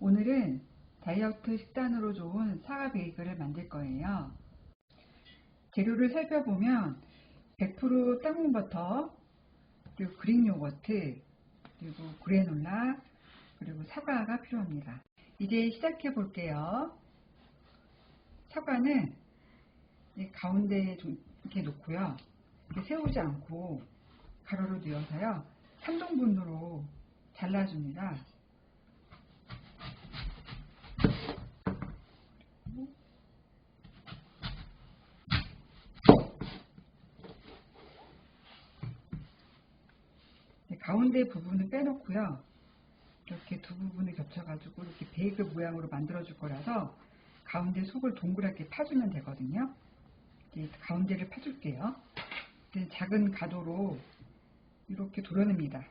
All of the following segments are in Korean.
오늘은 다이어트 식단으로 좋은 사과 베이글을 만들 거예요. 재료를 살펴보면 100% 땅콩버터, 그리고 그릭 요거트, 그리고 그래놀라, 그리고 사과가 필요합니다. 이제 시작해 볼게요. 사과는 이 가운데에 좀 이렇게 놓고요. 이렇게 세우지 않고 가로로 뉘어서요. 3등분으로 잘라줍니다. 네, 가운데 부분을 빼놓고요. 이렇게 두 부분을 겹쳐가지고 이렇게 베이글 모양으로 만들어 줄 거라서 가운데 속을 동그랗게 파주면 되거든요. 이제 가운데를 파줄게요. 작은 가도로 이렇게 도려냅니다.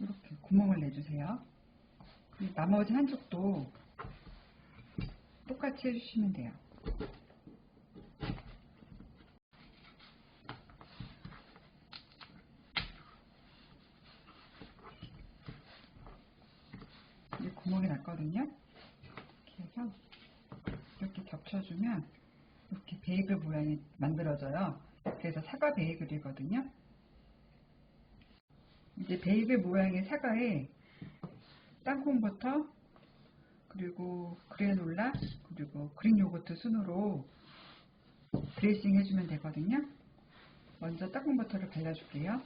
이렇게 구멍을 내주세요. 나머지 한쪽도 똑같이 해주시면 돼요. 이 구멍이 났거든요. 이렇게 해서 이렇게 겹쳐주면 이렇게 베이글 모양이 만들어져요. 그래서 사과 베이글이거든요. 이제 베이글 모양의 사과에 땅콩버터 그리고 그래놀라 그리고 그릭 요거트 순으로 드레싱 해주면 되거든요. 먼저 땅콩버터를 발라줄게요.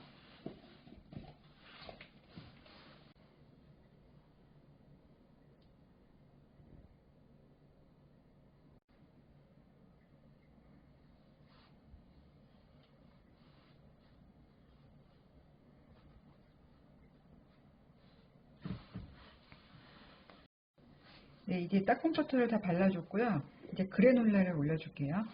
네, 이제 땅콩버터를 다 발라줬고요. 이제 그래놀라를 올려줄게요.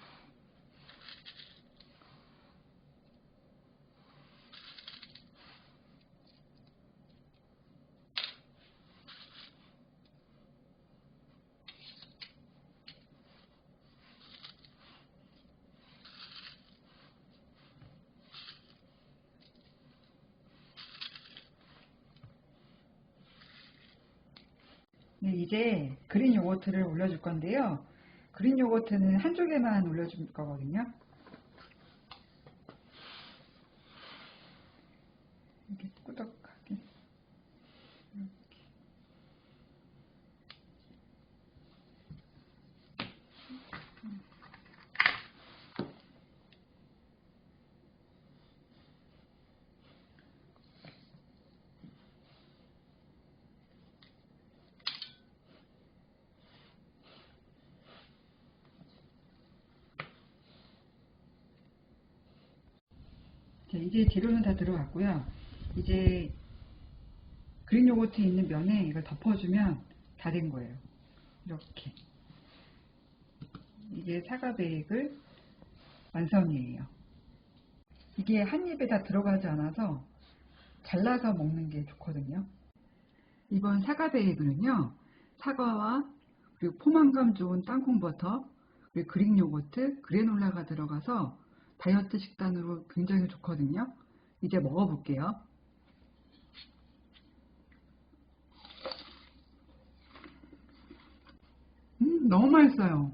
네, 이제 그린 요거트를 올려줄 건데요. 그린 요거트는 한쪽에만 올려줄 거거든요. 이렇게 꾸덕 이제 재료는 다 들어갔고요. 이제 그린 요거트 있는 면에 이걸 덮어주면 다 된 거예요. 이렇게. 이게 사과 베이글 완성이에요. 이게 한 입에 다 들어가지 않아서 잘라서 먹는 게 좋거든요. 이번 사과 베이글은요. 사과와 그리고 포만감 좋은 땅콩버터 그리고 그릭 요거트, 그래놀라가 들어가서 다이어트 식단으로 굉장히 좋거든요. 이제 먹어볼게요. 음, 너무 맛있어요.